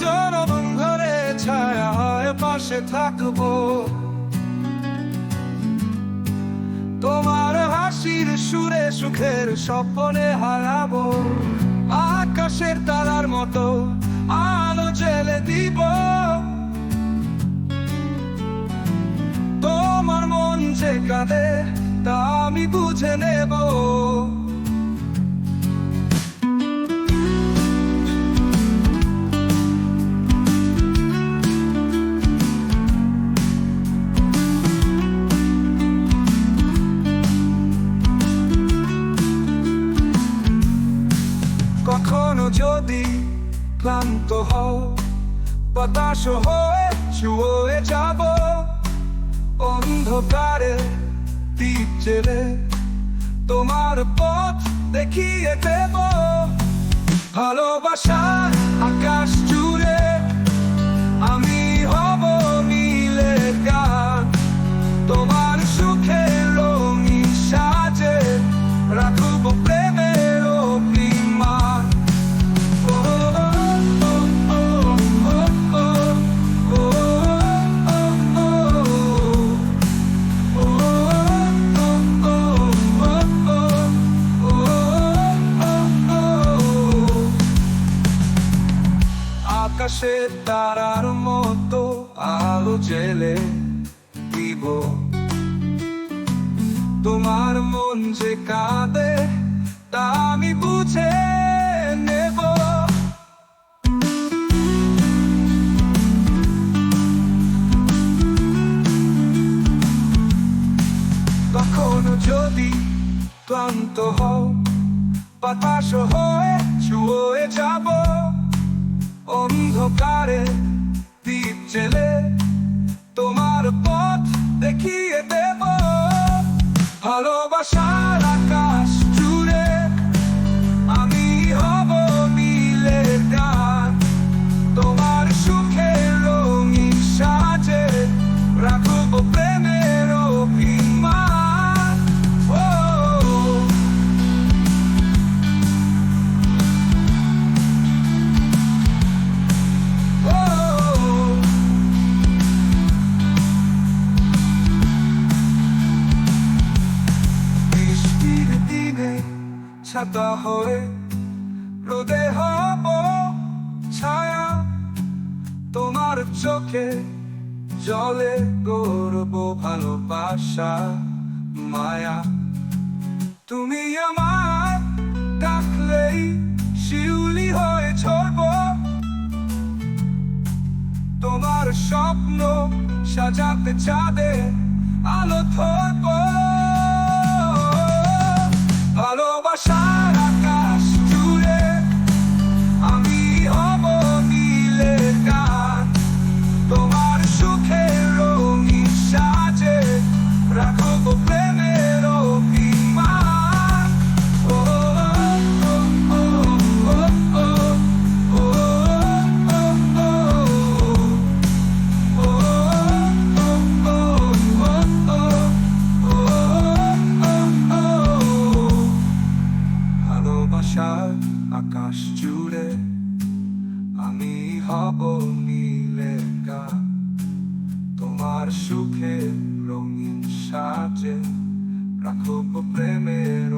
জনম ঘরে ছায়া হয় পাশে থাকব। তোমার হাসির সুরে সুখের স্বপ্নে হারাবো। আকাশের তারার মতো আলো জেলে দিব। তোমার মন যে কাঁদে তা আমি বুঝে নেব। যদি ক্লান্ত হও বাতাস হয়ে ছুঁয়ে যাব। অন্ধকারে দ্বীপ জেলে তোমার পথ দেখিয়ে দেব। ভালোবাসা আকাশ আকাশের তারার মতো আলো জেলে দিব। তোমার মন যে কাঁদে, তা আমি বুঝে নেব। কখনো যদি ক্লান্ত হও, বাতাস হয়ে ছুঁয়ে যাব। অন্ধকারে দ্বীপ জেলে তোমার পথ দেখিয়ে দেব। ভালোবাসার ছাতা ছায়া, তোমার চোখে জলে গর্ব মায়া। তুমি আমার ডাকলেই শিউলি হয়ে ঝরব। তোমার স্বপ্ন সাজাতে চাঁদে আলো ধরব। আকাশ জুড়ে আমি হব নীলে গা তোমার সুখে রঙিন সাজে রাখব প্রেমের